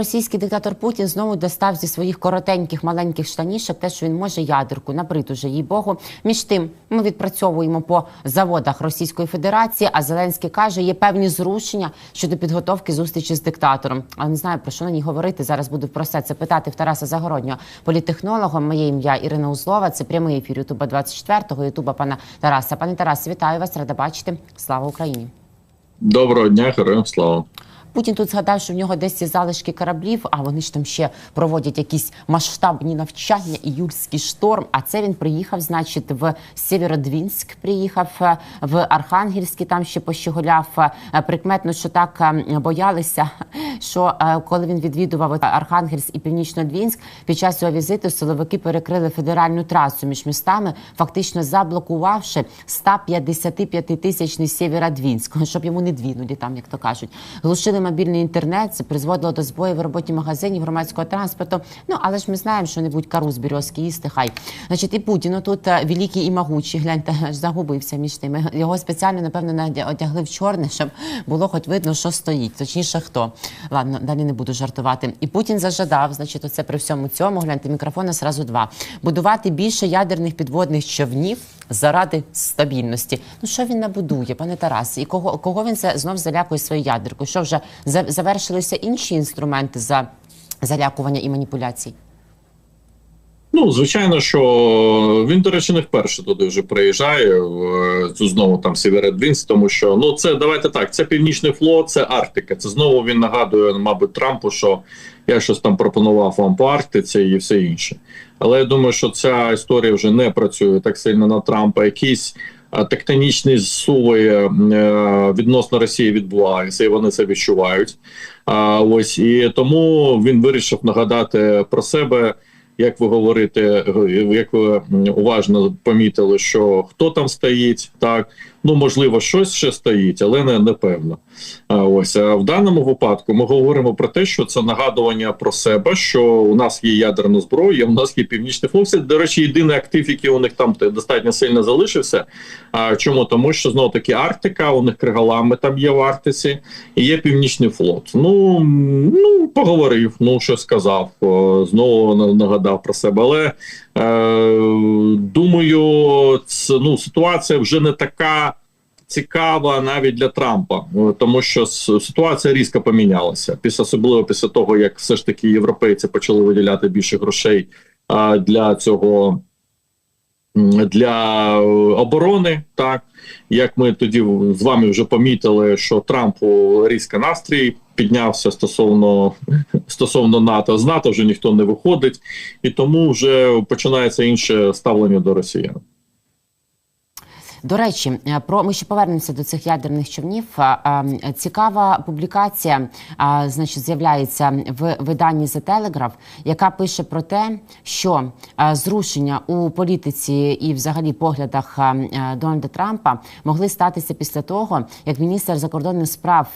Російський диктатор Путін знову достав зі своїх коротеньких маленьких штанішок те, що він може ядерку набрид уже їй богу. Між тим, ми відпрацьовуємо по заводах Російської Федерації. А Зеленський каже, є певні зрушення щодо підготовки зустрічі з диктатором. А не знаю про що на ній говорити. Зараз буду про все це питати в Тараса Загороднього, політтехнолога. Моє ім'я Ірина Узлова. Це прямий ефір Ютуба 24-го, Ютуба пана Тараса. Пане Тарасе, вітаю вас, рада бачити. Слава Україні. Доброго дня, героям слава. Путін тут згадав, що в нього десь залишки кораблів, а вони ж там ще проводять якісь масштабні навчання, іюльський шторм. А це він приїхав, значить, в Сєвєродвінськ, приїхав е, в Архангельський, там ще пощеголяв. Е, Прикметно, що так е, боялися, що коли він відвідував Архангельськ і Північнодвінськ, під час цього візиту силовики перекрили федеральну трасу між містами, фактично заблокувавши 155 тисячний Сєвєродвінськ, щоб йому не двінули там, як то кажуть. Глушили мобільний інтернет, це призводило до збою в роботі магазинів громадського транспорту. Ну але ж ми знаємо, що небудь кару з березки їсти. Хай значить, і Путін ну, тут е, великий і могучий. Гляньте, загубився між тими. Його спеціально напевно одягли в чорне, щоб було хоч видно, що стоїть. Точніше, хто ладно, далі не буду жартувати. І Путін зажадав, значить, оце при всьому цьому. Гляньте мікрофона зразу два. Будувати більше ядерних підводних човнів заради стабільності. Ну що він набудує, пане Тарас, І кого кого він це знов залякує своєю ядеркою? Що вже за- завершилися інші інструменти за залякування і маніпуляцій? Ну, звичайно, що він, до речі, не вперше туди вже приїжджає в е, цю знову там Сєвєродвінськ, тому що ну це давайте так. Це північний флот, це Арктика. Це знову він нагадує, мабуть, Трампу, що я щось там пропонував вам по Арктиці і все інше. Але я думаю, що ця історія вже не працює так сильно на Трампа. Якісь е, тектонічні зсуви е, відносно Росії відбуваються, і вони це відчувають. А ось і тому він вирішив нагадати про себе. Як ви говорите, як ви уважно помітили, що хто там стоїть, так ну можливо, щось ще стоїть, але не непевно. Ось в даному випадку ми говоримо про те, що це нагадування про себе, що у нас є ядерна зброя, у нас є північний флот. Це, до речі, єдиний актив, який у них там достатньо сильно залишився. А чому тому, що знову таки Арктика, у них кригалами там є в Арктиці, і є північний флот. Ну ну поговорив, ну що сказав, знову нагадав про себе. Але е, думаю, це, ну ситуація вже не така. Цікава навіть для Трампа, е, тому що ситуація різко помінялася після особливо після того, як все ж таки європейці почали виділяти більше грошей для цього для е, оборони. Так як ми тоді з вами вже помітили, що Трампу різко настрій піднявся стосовно стосовно НАТО. З НАТО вже ніхто не виходить, і тому вже починається інше ставлення до росіян. До речі, е, про ми ще повернемося до цих ядерних човнів. А, а, Цікава публікація, значить, з'являється в виданні The Telegraph, яка пише про те, що зрушення у політиці і, взагалі, поглядах Дональда Трампа могли статися після того, як міністр закордонних справ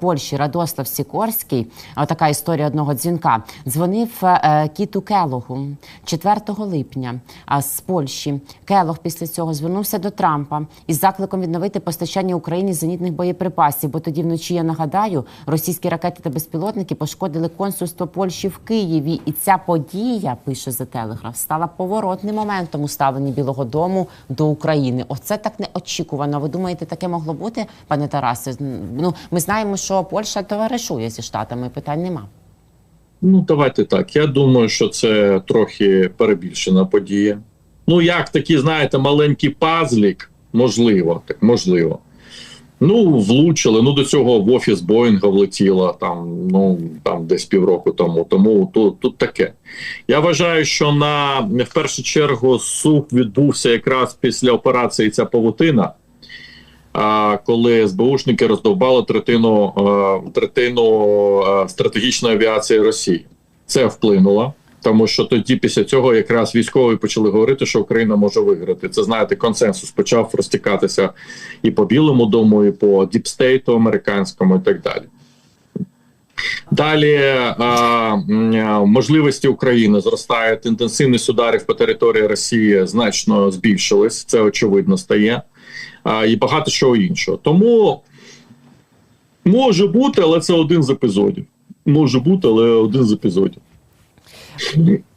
Польщі Радослав Сікорський, а, така історія одного дзвінка, дзвонив е, Кіту Келогу 4 липня з Польщі. Келог після цього звернувся до Трампа із закликом відновити постачання Україні зенітних боєприпасів. Бо тоді вночі я нагадаю, російські ракети та безпілотники пошкодили консульство Польщі в Києві. І ця подія пише за Телеграф стала поворотним моментом у ставленні Білого Дому до України. Оце так неочікувано. Ви думаєте, таке могло бути, пане Тарасе? Ну ми знаємо, що Польща товаришує зі штатами. Питань нема. Ну, давайте так. Я думаю, що це трохи перебільшена подія. Ну, як такий, знаєте, маленький пазлік, можливо, так можливо. Ну, влучили. Ну, до цього в офіс Боїнга влетіло там, ну там десь півроку тому. Тому тут, тут таке. Я вважаю, що на в першу чергу суд відбувся якраз після операції ця павутина. А, коли СБУшники роздовбали третину, е, третину е, стратегічної авіації Росії. Це вплинуло, тому що тоді, після цього, якраз військові почали говорити, що Україна може виграти. Це знаєте, консенсус почав розтікатися і по Білому дому, і по діпстейту американському, і так далі. Далі е, можливості України зростають. Інтенсивність ударів по території Росії значно збільшилась. Це очевидно стає. А, і багато чого іншого. Тому може бути, але це один з епізодів. може бути, але один з епізодів. 是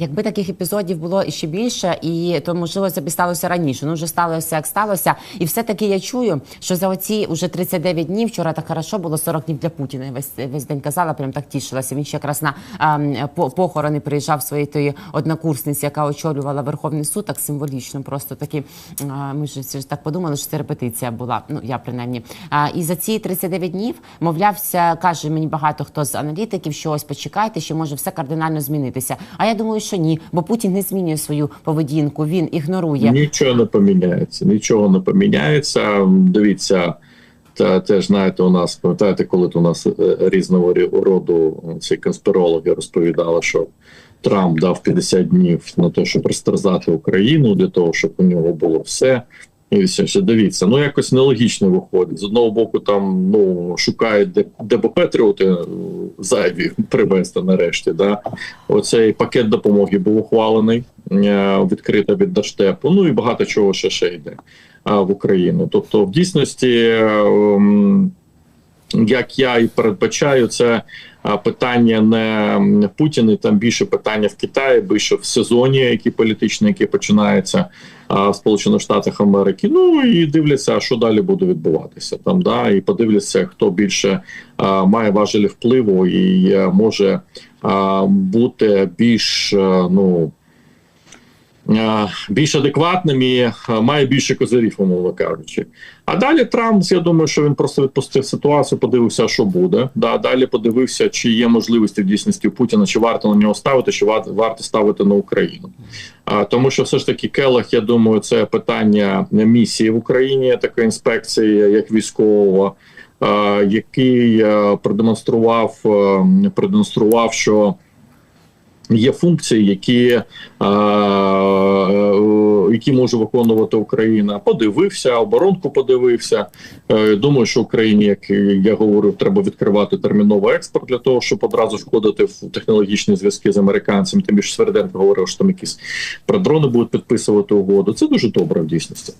Якби таких епізодів було ще більше, і то можливо це б сталося раніше. Ну вже сталося, як сталося. І все-таки я чую, що за оці вже 39 днів вчора так хорошо було 40 днів для Путіна. Весь весь день казала, прям так тішилася. Він ще якраз на ем, по- похорони приїжджав своєї тої однокурсниці, яка очолювала Верховний суд, так символічно. Просто такі а, ми ж це ж так подумали, що це репетиція була. Ну я принаймні. А, і за ці 39 днів, мовлявся, каже мені багато хто з аналітиків, що ось почекайте, що може все кардинально змінитися. А я думаю, що ні, бо Путін не змінює свою поведінку, він ігнорує. Нічого не поміняється, нічого не поміняється. Дивіться, та теж знаєте, у нас пам'ятаєте, коли у нас е, різного роду ці конспірологи розповідали, що Трамп дав 50 днів на те, щоб розтерзати Україну для того, щоб у нього було все. Ще дивіться, ну якось нелогічно виходить. З одного боку, там ну шукають, де, де б Петріоти е, зайві привезти нарешті. Да? Оцей пакет допомоги був ухвалений е, відкрито від Держдепу. Ну і багато чого ще ще йде а, в Україну. Тобто, в дійсності, е, як я і передбачаю, це питання не Путіна, там більше питання в Китаї, більше в сезоні, який політичний, який починається в Сполучених Штатах Америки. Ну і дивляться, що далі буде відбуватися там. Да, і подивляться, хто більше а, має важелі впливу і е, може а, бути більш е, ну. Е, Більш адекватним і е, має більше козирів, умовно кажучи. А далі Трамп, я думаю, що він просто відпустив ситуацію, подивився, що буде. Да, далі подивився, чи є можливості в дійсності у Путіна, чи варто на нього ставити, чи варто, ставити на Україну. А, тому що все ж таки Келах, я думаю, це питання місії в Україні, такої інспекції, як військового, який е, продемонстрував, е, продемонстрував, що. Є функції, які, е, які може виконувати Україна. Подивився, оборонку подивився. Е, думаю, що Україні, як я говорив, треба відкривати терміново експорт для того, щоб одразу входити в технологічні зв'язки з американцями. Тим більше Сверденко говорив, що там якісь про дрони будуть підписувати угоду. Це дуже добре в дійсності.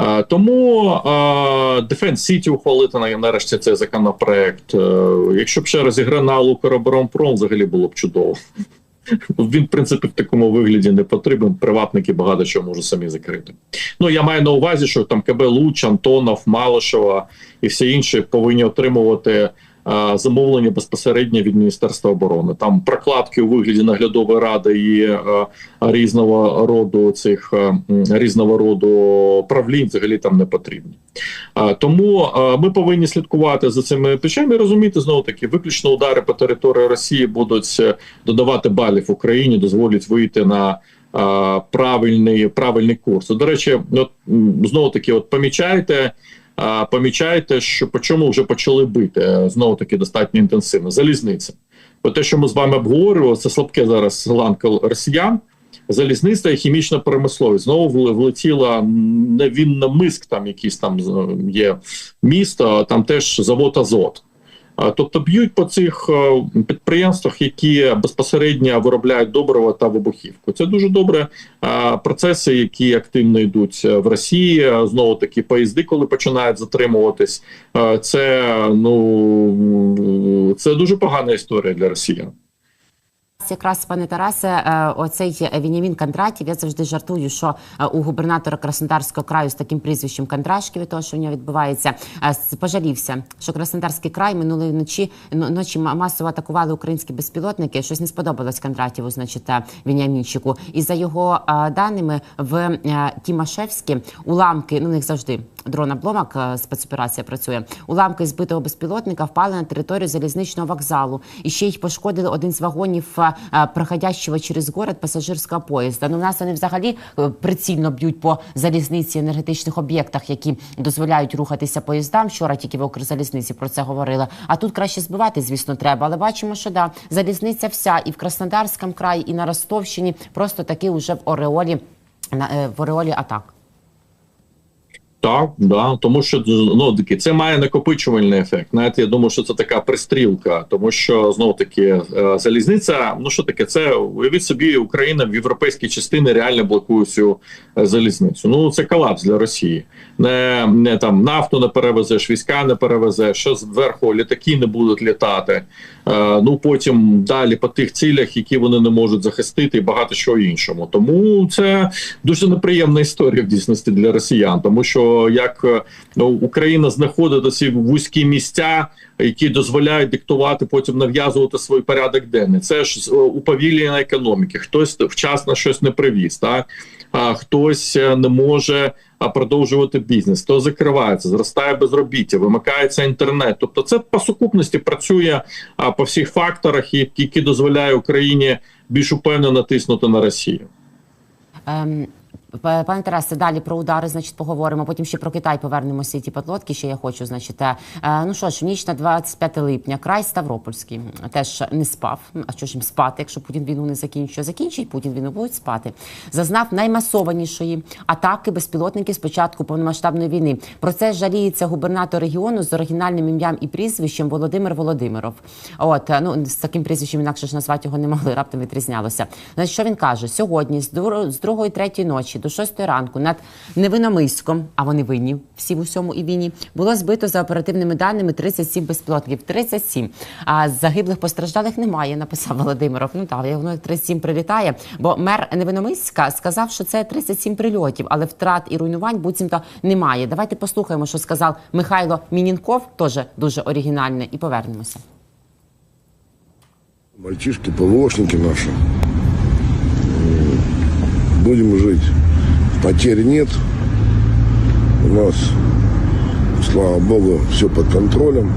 Е, тому Defense City ухвалити на- нарешті цей законопроект. Е, якщо б ще розігранав Укроборонпром, взагалі було б чудово. Він, в принципі, в такому вигляді не потрібен. Приватники багато чого можуть самі закрити. Ну я маю на увазі, що там КБ Луч, Антонов, Малишева і всі інші повинні отримувати замовлення безпосередньо від Міністерства оборони. Там прокладки у вигляді наглядової ради і різного роду цих різного роду правлінь взагалі там не потрібні. Тому ми повинні слідкувати за цими печами і розуміти знову таки, виключно удари по території Росії будуть е, додавати балів Україні, дозволять вийти на правильний правильний курс. До речі, от знову таки, от помічаєте. Помічаєте, що по чому вже почали бити знову таки достатньо інтенсивно. Залізниця. Бо те, що ми з вами обговорювали, це слабке зараз ланка росіян. Залізниця і хімічна промисловість. Знову влетіла невінна миск, там якийсь там є місто, там теж завод Азот. А, Тобто б'ють по цих е, підприємствах, які безпосередньо виробляють добрива та вибухівку. Це дуже добре. Процеси, які активно йдуть е, в Росії. Знову таки поїзди, коли починають затримуватись. е, Це ну це дуже погана історія для росіян. Якраз пане Тарасе, е, оцей Вінімін Кондратів, я завжди жартую, що е, у губернатора Краснодарського краю з таким прізвищем Кондрашки від того, що в нього відбувається, е, пожалівся, що Краснодарський край минулої ночі ночі масово атакували українські безпілотники. Щось не сподобалось Кондратєву, значить, Вінямінчику. І за його даними в Тімашевські уламки, ну них завжди дрон обломок, спецоперація працює. Уламки збитого безпілотника впали на територію залізничного вокзалу. І ще й пошкодили один з вагонів е, проходящого через город пасажирського поїзда. Ну, у нас вони взагалі е, прицільно б'ють по залізниці енергетичних об'єктах, які дозволяють рухатися поїздам. Вчора тільки в Укрзалізниці про це говорили. А тут краще збивати, звісно, треба. Але бачимо, що да, залізниця вся і в Краснодарському краї, і на Ростовщині просто таки уже в Ореолі е, в Ореолі атак. Так, да, тому що ну таки це має накопичувальний ефект. Навіть я думаю, що це така пристрілка, тому що знову таки е, залізниця. Ну що таке? Це уявіть собі, Україна в європейській частині реально блокує цю е, залізницю. Ну це колапс для Росії. Не не там нафту не перевезеш, війська не перевезеш, що зверху літаки не будуть літати. Е, ну потім далі по тих цілях, які вони не можуть захистити, і багато чого іншому. Тому це дуже неприємна історія в дійсності для росіян, тому що як е, ну, Україна знаходить ці вузькі місця, які дозволяють диктувати, потім нав'язувати свій порядок денний. Це ж е, уповільнення економіки. Хтось вчасно щось не привіз, так а хтось е, не може продовжувати бізнес, то закривається, зростає безробіття, вимикається інтернет. Тобто, це по сукупності працює по всіх факторах, які дозволяє Україні більш упевнено натиснути на Росію. Пане Тарасе, далі про удари, значить, поговоримо. Потім ще про Китай повернемося. і Ті подлодки, що я хочу. Значить, е, ну що ж, ніч на 25 липня, край Ставропольський теж не спав. А що ж їм спати, якщо Путін війну не закінчує? Закінчить Путін війну, будуть спати. Зазнав наймасованішої атаки безпілотників з початку повномасштабної війни. Про це жаліється губернатор регіону з оригінальним ім'ям і прізвищем Володимир Володимиров. От е, ну з таким прізвищем інакше ж назвати його не могли. Раптом відрізнялося. Значить, що він каже сьогодні, з другої третьої ночі до 6 ранку над Невиномиськом, а вони винні всі в усьому і війні, було збито за оперативними даними 37 безпілотників. 37. А загиблих постраждалих немає. Написав Володимиров. Ну так, воно 37 прилітає. Бо мер Невиномиська сказав, що це 37 прильотів, але втрат і руйнувань буцімто немає. Давайте послухаємо, що сказав Михайло Мінінков, теж дуже оригінальне, і повернемося. Мальчишки, ПВОшники наши. Будем жить. Потерь нет. У нас, слава богу, все под контролем.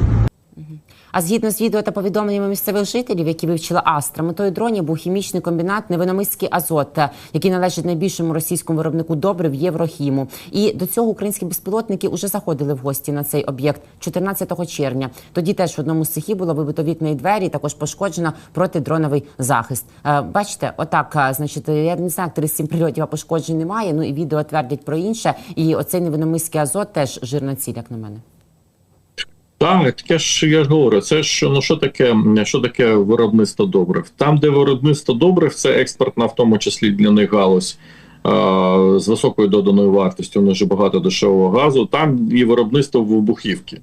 А згідно з відео та повідомленнями місцевих жителів, які вивчила Астра, метою дронів був хімічний комбінат Невиномиський азот, який належить найбільшому російському виробнику добрив Єврохіму. І до цього українські безпілотники вже заходили в гості на цей об'єкт 14 червня. Тоді теж в одному з цехів було вибито вікна і двері. Також пошкоджено протидроновий захист. Бачите, отак, значить, я не знаю, 37 прильотів а пошкоджень немає. Ну і відео твердять про інше. І оцей невиномиський азот теж жирна ціль, як на мене. Так, таке ж я ж говорю, це ж ну що таке, що таке виробництво добрив? Там, де виробництво добрив, це експортна, в тому числі для них галузь а, з високою доданою вартістю. У них багато дешевого газу. Там і виробництво вибухівки.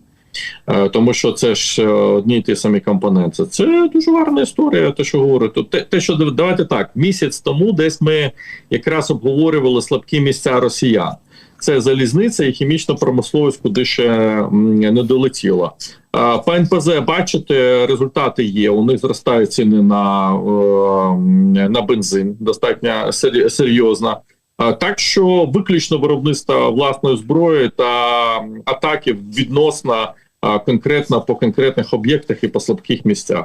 А, тому що це ж е, одні й ті самі компоненти. Це дуже гарна історія. Те, що говорю, те, те, що давайте так, місяць тому десь ми якраз обговорювали слабкі місця росіян це залізниця і хімічна промисловість, куди ще не долетіла. По НПЗ бачите, результати є. У них зростають ціни на на бензин достатньо серйозно. Так що виключно виробництво власної зброї та атаки відносно конкретно по конкретних об'єктах і по слабких місцях.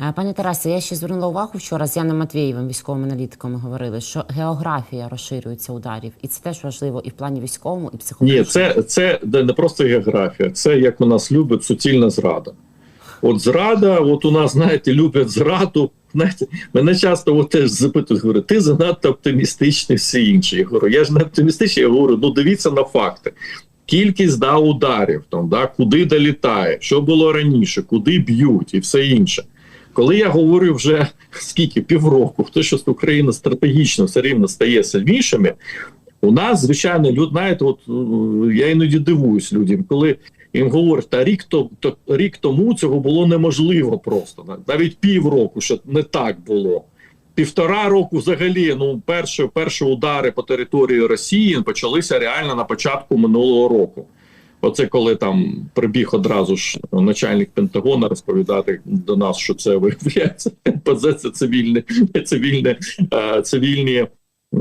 Е, пане Тарасе, я ще звернула увагу вчора з Яном Матвєєвим, військовим аналітиком, ми говорили, що географія розширюється ударів, і це теж важливо і в плані військовому, і психологічному. Ні, це це не просто географія, це як у нас любить суцільна зрада. От зрада, от у нас, знаєте, люблять зраду. Знаєте, мене часто от теж запитують, говорять, ти занадто оптимістичний, всі інші. Я говорю, я ж не оптимістичний, я говорю, ну дивіться на факти. Кількість да, ударів, там, да, куди долітає, що було раніше, куди б'ють і все інше. Коли я говорю вже скільки півроку, хто що Україна стратегічно все рівно стає сильнішими, у нас звичайно люд, знаєте, от е, я іноді дивуюсь людям, коли їм говорять, та рік то, то рік тому цього було неможливо просто навіть півроку, що не так було. Півтора року взагалі ну перші, перші удари по території Росії почалися реально на початку минулого року. Оце коли там прибіг одразу ж начальник Пентагона розповідати до нас, що це виявляється НПЗ це цивільні цивільні, е, цивільні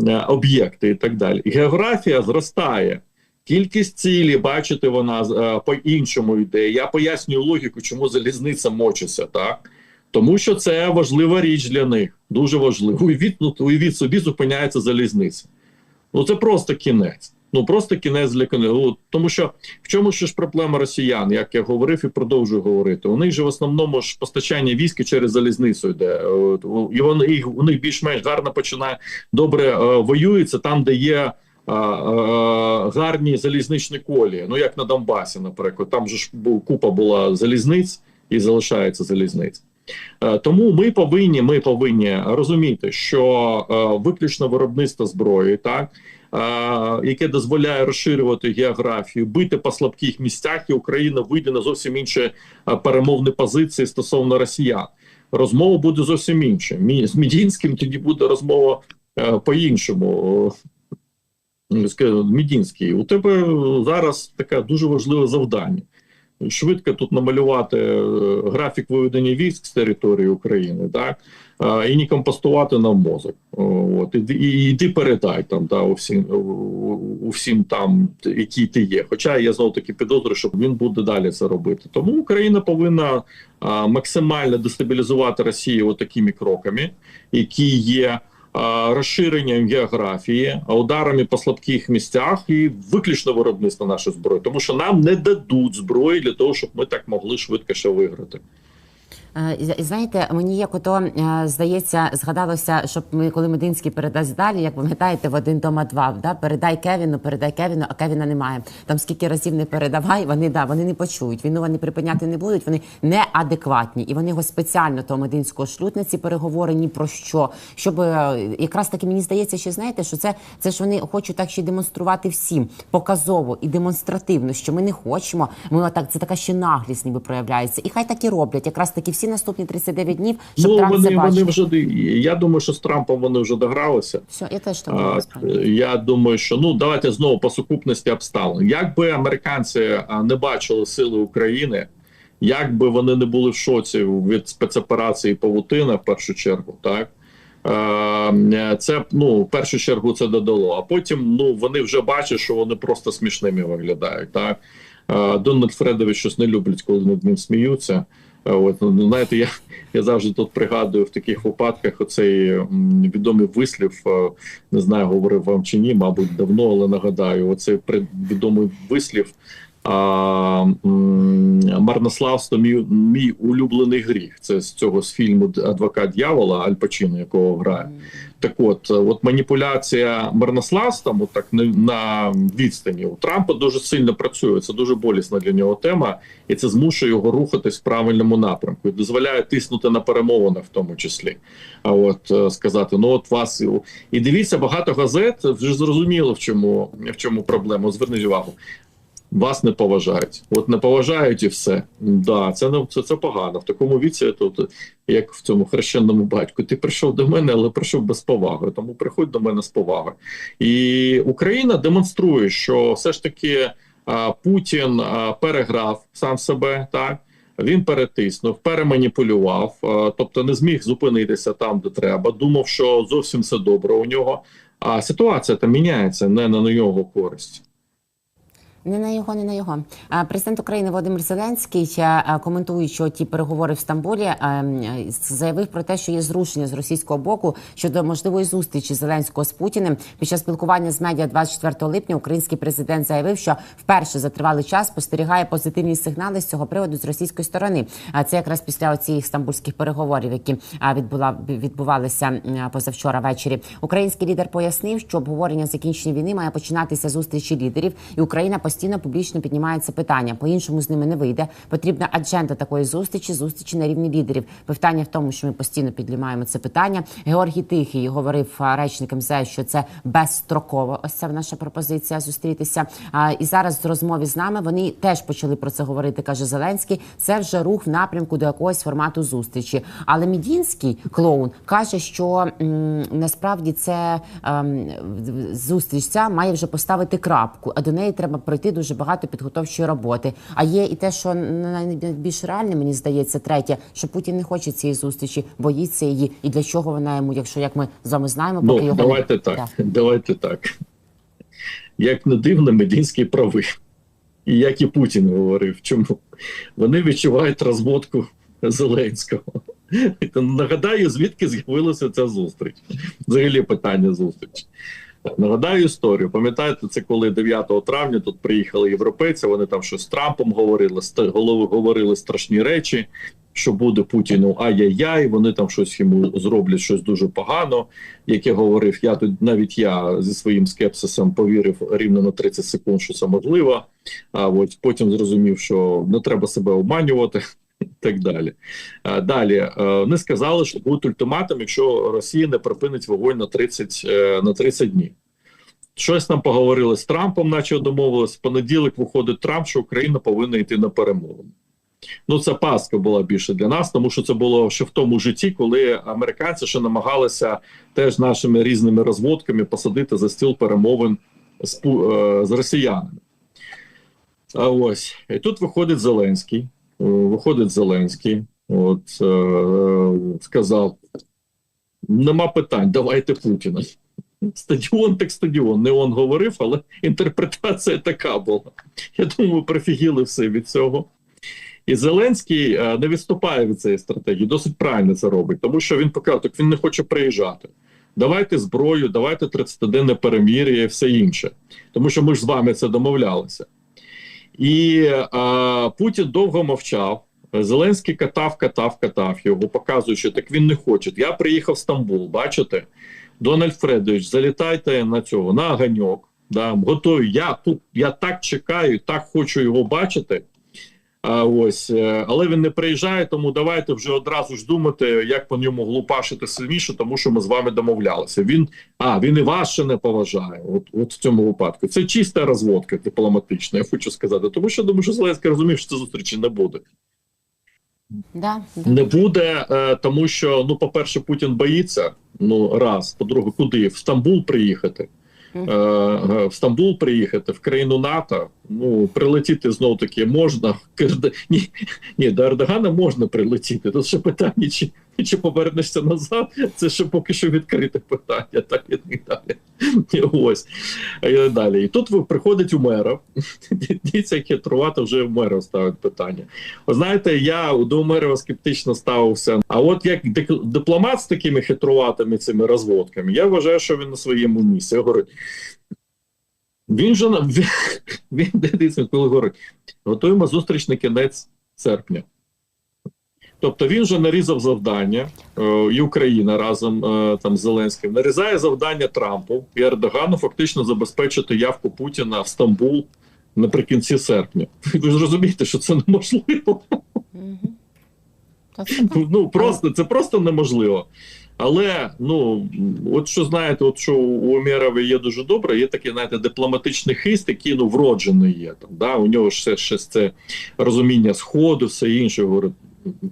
е, об'єкти і так далі. Географія зростає. Кількість цілі, бачите, вона е, по-іншому йде. Я пояснюю логіку, чому залізниця мочиться, так? Тому що це важлива річ для них. Дуже важливо. Уявіть, ну, уявіть собі, зупиняється залізниця. Ну це просто кінець ну просто кінець для ну, тому що в чому ж проблема росіян, як я говорив і продовжую говорити. У них же в основному ж постачання військ через залізницю йде. І вони у них більш-менш гарно починає добре е, воюється там, де є а, а, гарні залізничні колії. Ну як на Донбасі, наприклад, там же ж купа була залізниць і залишається залізниць. Е, Тому ми повинні, ми повинні розуміти, що е, виключно виробництво зброї, так е, яке дозволяє розширювати географію, бити по слабких місцях, і Україна вийде на зовсім інші перемовні позиції стосовно росіян. Розмова буде зовсім інша. З Мідінським тоді буде розмова е, по-іншому. Е, Мідінський, у тебе зараз таке дуже важливе завдання. Швидко тут намалювати е, графік виведення військ з території України, так і не компостувати нам мозок. От іди, і йди передай там да, у всім у, у всім там, який ти є. Хоча я знов таки підозрюю, що він буде далі це робити. Тому Україна повинна максимально дестабілізувати Росію такими кроками, які є розширенням географії, а ударами по слабких місцях і виключно виробництво нашої зброї, тому що нам не дадуть зброї для того, щоб ми так могли швидко ще виграти. Е, і- Знаєте, мені як ото е, здається, згадалося, щоб ми, коли Мединський передасть далі, як пам'ятаєте, в один дома два, да? передай Кевіну, передай Кевіну, а Кевіна немає. Там скільки разів не передавай, вони да, вони не почують. Війну вони припиняти не будуть, вони неадекватні. І вони його спеціально того мединського шлють на ці переговори ні про що. Щоб е, якраз таки мені здається, що знаєте, що це, це ж вони хочуть так ще демонструвати всім показово і демонстративно, що ми не хочемо. Ми отак, це така ще наглість ніби проявляється. І хай так і роблять. Якраз таки всі наступні 39 днів, щоб ну Трамп це вони, бачив. вони вже я думаю, що з Трампом вони вже догралися. Все, я теж так думаю. Я думаю, що ну давайте знову по сукупності обставин. Якби американці не бачили сили України, як би вони не були в шоці від спецоперації Павутина, в першу чергу, так це ну в першу чергу це додало. А потім ну вони вже бачать, що вони просто смішними виглядають. Так Дональд Фредович щось не люблять, коли над ним сміються. Е, От ну, знаєте, я, я завжди тут пригадую в таких випадках оцей відомий вислів. е, Не знаю, говорив вам чи ні, мабуть, давно, але нагадаю, оцей відомий вислів. А, марнославство мій, мій улюблений гріх. Це з цього з фільму Адвокат дьявола Аль Пачино, якого грає. Так от, от маніпуляція марнославством, от так на, на відстані у Трампа дуже сильно працює. Це дуже болісна для нього тема, і це змушує його рухатись в правильному напрямку і дозволяє тиснути на перемовинах, в тому числі. А от е, сказати: ну от вас і- і дивіться, багато газет вже зрозуміло, в чому в чому проблема. Зверніть увагу. Вас не поважають, от не поважають і все. Да, це не це, це погано. В такому віці, тут як в цьому хрещеному батьку, ти прийшов до мене, але прийшов без поваги. Тому приходь до мене з повагою. І Україна демонструє, що все ж таки а, Путін а, переграв сам себе, так він перетиснув, переманіпулював, а, тобто не зміг зупинитися там, де треба. Думав, що зовсім все добре у нього. А ситуація там міняється не на його користь. Не на його, не на його. Президент України Володимир Зеленський, коментуючи ті переговори в Стамбулі, заявив про те, що є зрушення з російського боку щодо можливої зустрічі Зеленського з Путіним. Під час спілкування з медіа 24 липня український президент заявив, що вперше за тривалий час спостерігає позитивні сигнали з цього приводу з російської сторони. А це якраз після оцих стамбульських переговорів, які відбула відбувалися позавчора ввечері. Український лідер пояснив, що обговорення закінчення війни має починатися зустрічі лідерів, і Україна постійно публічно піднімає це питання. По іншому з ними не вийде. Потрібна адженда такої зустрічі, зустрічі на рівні лідерів. Питання в тому, що ми постійно піднімаємо це питання. Георгій Тихий говорив а, речник МЗС, що це безстроково. Ось це наша пропозиція зустрітися. І зараз в розмові з нами вони теж почали про це говорити. каже Зеленський. Це вже рух в напрямку до якогось формату зустрічі. Але Мідінський клоун каже, що м, насправді це ем, зустріч ця має вже поставити крапку, а до неї треба пройти дуже багато підготовчої роботи. А є і те, що найбільш реальне, мені здається, третє, що Путін не хоче цієї зустрічі, боїться її. І для чого вона йому, якщо як ми з вами знаємо, поки Ну, його давайте не... так. Да. Давайте так. Як не дивно, Медінський правий. І як і Путін говорив, чому вони відчувають розводку Зеленського. Нагадаю, звідки з'явилася ця зустріч. Взагалі питання зустрічі. Нагадаю історію. Пам'ятаєте, це коли 9 травня тут приїхали європейці, вони там щось з Трампом говорили, говорили страшні речі. що буде Путіну ай-яй-яй, вони там щось йому зроблять щось дуже погано. Як я говорив, я тут навіть я зі своїм скепсисом повірив рівно на 30 секунд, що це можливо. А от потім зрозумів, що не треба себе обманювати. Так далі. А, Далі е, вони сказали, що буде ультиматум, якщо Росія не припинить вогонь на 30, е, на 30 днів. Щось там поговорили з Трампом, наче домовились. В понеділок виходить Трамп, що Україна повинна йти на перемовини. Ну, це пастка була більше для нас, тому що це було ще в тому житті, коли американці ще намагалися теж нашими різними розводками посадити за стіл перемовин з, е, з росіянами. А ось і тут виходить Зеленський. Е, Виходить Зеленський, от е, е, сказав: нема питань, давайте Путіна. Стадіон так стадіон. Не он говорив, але інтерпретація така була. Я думаю, профігіли все від цього. І Зеленський не відступає від цієї стратегії, досить правильно це робить, тому що він показав, так він не хоче приїжджати. Давайте зброю, давайте 30-денне перемір'я і все інше. Тому що ми ж з вами це домовлялися. І е, Путін довго мовчав. Зеленський катав, катав, катав його, показуючи, так він не хоче. Я приїхав в Стамбул, бачите? Дональд Фредович, залітайте на цього, на ганьок. Да, готові. Я тут, я так чекаю, так хочу його бачити. А, ось, е, але він не приїжджає, тому давайте вже одразу ж думати, як по ньому глупашити сильніше, тому що ми з вами домовлялися. Він а він і вас ще не поважає. От, от в цьому випадку. Це чиста розводка дипломатична, я хочу сказати. Тому що думаю, що Зеленський розумів, що це зустрічі не буде. Да, да. Не буде, е, тому що, ну, по-перше, Путін боїться. Ну, раз. По-друге, куди? В Стамбул приїхати. Е, в Стамбул приїхати, в країну НАТО. Ну, прилетіти знов таки можна. Ні, ні, до Ердогана можна прилетіти. Тут ще питання, чи, чи повернешся назад. Це ще поки що відкрите питання, так і далі. І ось. І далі. І тут приходить Умеров. Дивіться, як хитрувати вже Умеров ставить питання. Ви знаєте, я до Умерова скептично ставився. А от як дипломат з такими хитруватими цими розводками, я вважаю, що він на своєму місці. Я говорю, він же він, він коли говорить, готуємо зустріч на кінець серпня. Тобто він же нарізав завдання, е, і Україна разом е, там з Зеленським нарізає завдання Трампу і Ердогану фактично забезпечити явку Путіна в Стамбул наприкінці серпня. Ви ж розумієте, що це неможливо. Ну просто це просто неможливо. Але ну от що знаєте, от що у Умєрова є дуже добре, є такий, знаєте, дипломатичний хист, який ну вроджений є там. Да? У нього ще, ще це розуміння сходу, все інше. Говорить,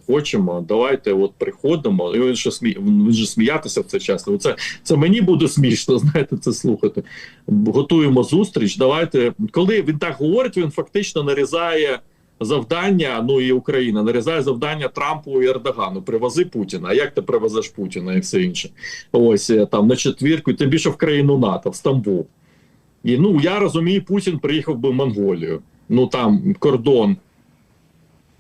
хочемо, давайте от приходимо. І він ще смі... він же сміятися в це часто. Це, це мені буде смішно, знаєте, це слухати. Готуємо зустріч. Давайте, коли він так говорить, він фактично нарізає завдання. Ну і Україна нарізає завдання Трампу і Ердогану. Привози Путіна. А як ти привезеш Путіна і все інше? Ось е, там на четвірку, і тим більше в країну НАТО, в Стамбул. І ну я розумію, Путін приїхав би в Монголію. Ну там кордон.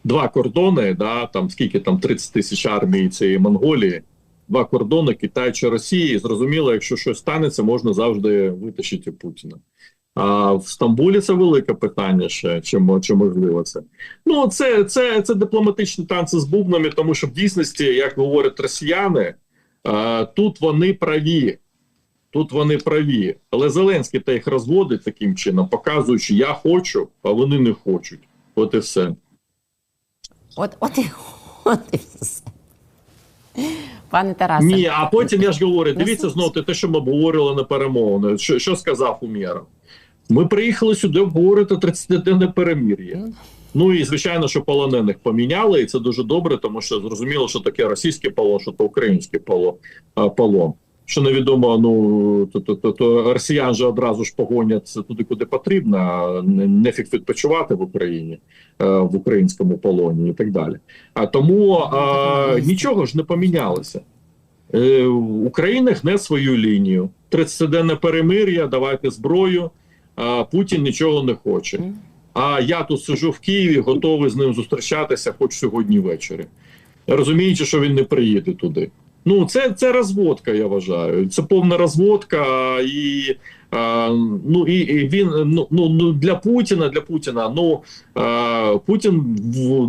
Два кордони, да, там скільки там 30 тисяч армії цієї Монголії, два кордони Китай чи Росії. Зрозуміло, якщо щось станеться, можна завжди витащити Путіна. А в Стамбулі це велике питання ще, чи, чи можливо це. Ну, це, це, це дипломатичні танці з бубнами, тому що в дійсності, як говорять росіяни, тут вони праві. Тут вони праві. Але Зеленський та їх розводить таким чином, показуючи, я хочу, а вони не хочуть. От і все. От, от, і, от і все. Пане Тарасе. Ні, а потім я ж говорю, дивіться знову те, що ми обговорювали на перемовини. Що, що сказав Умєров? Ми приїхали сюди обговорити 30-денне перемір'я. Ну. Ну і звичайно, що полонених поміняли, і це дуже добре, тому що зрозуміло, що таке російський полон, що то український полон. Що невідомо, ну то, то, то, то росіян же одразу ж погонять туди, куди потрібно, не нефік відпочивати в Україні, е, в українському полоні і так далі. А тому а, нічого ж не помінялося. Е, Україна гне свою лінію. 30-денне перемир'я, давайте зброю. А Путін нічого не хоче. А я тут сижу в Києві, готовий з ним зустрічатися хоч сьогодні ввечері. Розуміючи, що він не приїде туди. Ну, це, це розводка, я вважаю. Це повна розводка, і, е, ну, і, і він ну, ну, ну для Путіна, для Путіна, ну е, Путін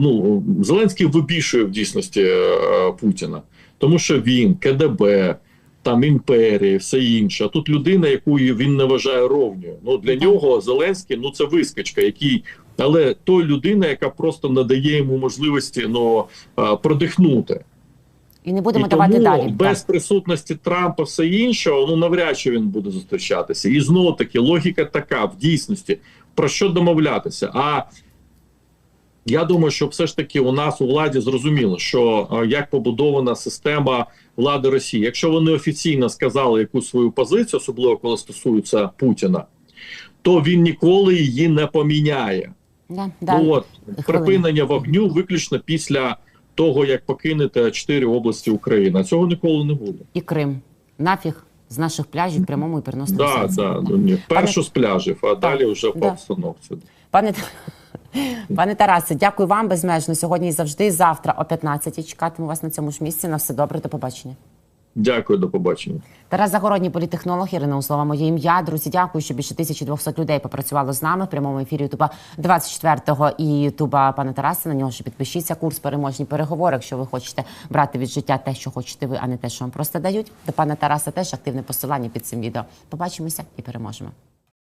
ну, Зеленський вибішує в дійсності е, Путіна, тому що він КДБ. Там імперії, все інше. А тут людина, яку він не вважає ровньою. Ну для нього Зеленський ну це вискочка, який, але той людина, яка просто надає йому можливості ну продихнути. І не будемо І давати тому далі. без Так. присутності Трампа все іншого, ну навряд чи він буде зустрічатися. І знову таки логіка така в дійсності про що домовлятися. А я думаю, що все ж таки у нас у владі зрозуміло, що як побудована система влади Росії. Якщо вони офіційно сказали якусь свою позицію, особливо коли стосується Путіна, то він ніколи її не поміняє. Да, да. От припинення вогню виключно після того, як покинете чотири області України. Цього ніколи не буде. І Крим. Нафіг з наших пляжів прямому і переносному Да, да, Да. ну, ні. Першу з пляжів, а далі вже по да. обстановці. Пане, пане Тарасе, дякую вам безмежно сьогодні і завжди. Завтра о 15 чекатиму вас на цьому ж місці. На все добре, до побачення. Дякую, до побачення. Тарас Загородній, політехнолог, Ірина Услова, моє ім'я. Друзі, дякую, що більше 1200 людей попрацювало з нами в прямому ефірі Ютуба 24-го і Ютуба пана Тараса. На нього ще підпишіться. Курс переможні переговори. Якщо ви хочете брати від життя те, що хочете ви, а не те, що вам просто дають. До пана Тараса теж активне посилання під цим відео. Побачимося і переможемо.